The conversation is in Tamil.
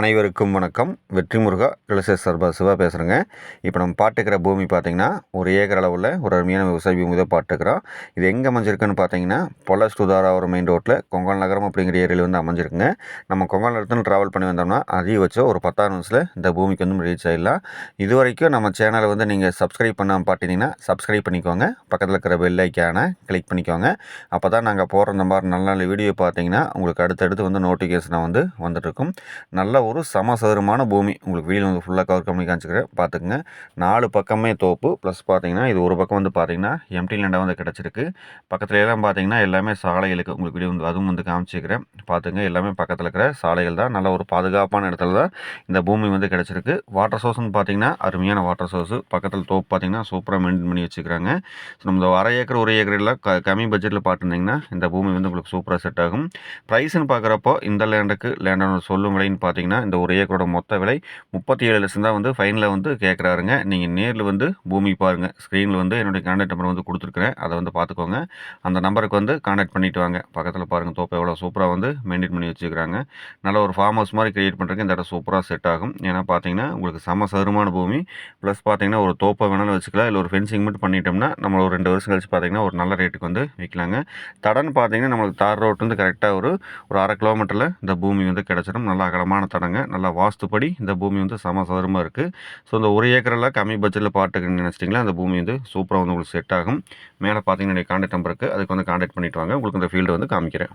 அனைவருக்கும் வணக்கம். வெற்றி முருகா ரிலசேஸ் சர்பா சிவா பேசுகிறேங்க இப்போ நம்ம பாட்டுக்கிற பூமி பார்த்திங்கன்னா ஒரு ஏக்கர் அளவில் ஒரு அருமையான விவசாய பூமி தான் பாட்டுக்கிறோம் இது எங்கே அமைஞ்சிருக்குன்னு பார்த்தீங்கன்னா பொலஸ் ஒரு மெயின் ரோட்டில் கொங்கால் நகரம் அப்படிங்கிற ஏரியாவில் வந்து அமைஞ்சிருக்குங்க. நம்ம கொங்கால் நகரத்தில் ட்ராவல் பண்ணி வந்தோம்னா அதிக வச்சு ஒரு பத்தாறு நிமிஷத்தில் இந்த பூமிக்கு வந்து ரீச் ஆகிடலாம் இது வரைக்கும் நம்ம சேனலை வந்து நீங்கள் சப்ஸ்கிரைப் பண்ணாமல் பார்த்தீங்கன்னா சப்ஸ்கிரைப் பண்ணிக்கோங்க. பக்கத்தில் இருக்கிற பெல் கிளிக் பண்ணிக்கோங்க. அப்போ தான் நாங்கள் போகிற இந்த மாதிரி நல்ல நல்ல வீடியோ பார்த்தீங்கன்னா உங்களுக்கு அடுத்தடுத்து வந்து நோட்டிஃபிகேஷனாக வந்து வந்துட்டுருக்கும் நல்ல ஒரு சமசதுரமான பூமி. உங்களுக்கு வீடு வந்து ஃபுல்லாக கவர் பண்ணி காமிச்சிக்கிறேன். பார்த்துக்குங்க. நாலு பக்கமே தோப்பு. ப்ளஸ் பார்த்தீங்கன்னா இது ஒரு பக்கம் வந்து பார்த்தீங்கன்னா எம்டி லேண்டாக வந்து கிடச்சிருக்கு. பக்கத்துல எல்லாம் பார்த்தீங்கன்னா எல்லாமே சாலைகளுக்கு உங்களுக்கு வீடியோ வந்து அதுவும் வந்து காமிச்சிக்கிறேன். பார்த்துங்க எல்லாமே பக்கத்தில் இருக்கிற சாலைகள் தான். நல்ல ஒரு பாதுகாப்பான இடத்துல தான் இந்த பூமி வந்து கிடச்சிருக்கு. வாட்டர் சோர்ஸ்னு பார்த்தீங்கன்னா அருமையான வாட்டர் சோர்ஸ் பக்கத்தில் தோப்பு பார்த்தீங்கன்னா சூப்பராக மெயின்டைன் பண்ணி வச்சுக்கிறாங்க. ஸோ நம்ம அரை ஏக்கர் ஒரு ஏக்கர் எல்லாம் க கம்மி பட்ஜெட்டில் பார்த்துருந்தீங்கன்னா இந்த பூமி வந்து உங்களுக்கு சூப்பராக செட் ஆகும். ப்ரைஸ்ன்னு பார்க்குறப்போ இந்த லேண்டுக்கு லேண்டான சொல்லும் விலைன்னு பார்த்தீங்கன்னா இந்த ஒரு ஏக்கரோட மொத்த விலை முப்பத்தி ஏழு லட்சம் தான் வந்து ஃபைனில் வந்து கேட்குறாருங்க நீங்கள் நேரில் வந்து பூமி பாருங்கள் ஸ்க்ரீனில் வந்து என்னுடைய கான்டாக்ட் நம்பர் வந்து கொடுத்துருக்குறேன். அதை வந்து பார்த்துக்கோங்க அந்த நம்பருக்கு வந்து கான்டாக்ட் பண்ணிவிட்டு வாங்க. பக்கத்தில் பாருங்கள் தோப்பை எவ்வளோ சூப்பராக வந்து மெயின்டைன் பண்ணி வச்சுக்கிறாங்க நல்ல ஒரு ஃபார்ம் ஹவுஸ் மாதிரி க்ரியேட் பண்ணுறதுக்கு இந்த இடம் சூப்பராக செட் ஆகும். ஏன்னா பார்த்தீங்கன்னா உங்களுக்கு சம சதுரமான பூமி. ப்ளஸ் பார்த்தீங்கன்னா ஒரு தோப்பை வேணாலும் வச்சுக்கலாம். இல்லை ஒரு ஃபென்சிங் மட்டும் பண்ணிட்டோம்னா நம்ம ஒரு ரெண்டு வருஷம் கழிச்சு பார்த்தீங்கன்னா ஒரு நல்ல ரேட்டுக்கு வந்து விற்கலாங்க தடன் பார்த்தீங்கன்னா நம்மளுக்கு தார் ரோட்டு வந்து கரெக்டாக ஒரு ஒரு அரை கிலோமீட்டரில் இந்த பூமி வந்து கிடச்சிடும். நல்ல அகலமான தடங்க நல்லா வாஸ்துப்படி இந்த பூமி வந்து சமசதுரமாக இருக்குது ஸோ இந்த ஒரு ஏக்கரெல்லாம் கம்மி பட்ஜெட்டில் பாட்டுக்குன்னு நினச்சிட்டிங்களா? அந்த பூமி வந்து சூப்பராக வந்து உங்களுக்கு செட் ஆகும். மேலே பார்த்தீங்கன்னா கான்டாக்ட் நம்பருக்கு அதுக்கு வந்து கான்டாக்ட் பண்ணிவிட்டு வாங்க. உங்களுக்கு இந்த ஃபீல்டு வந்து காமிக்கிறேன்.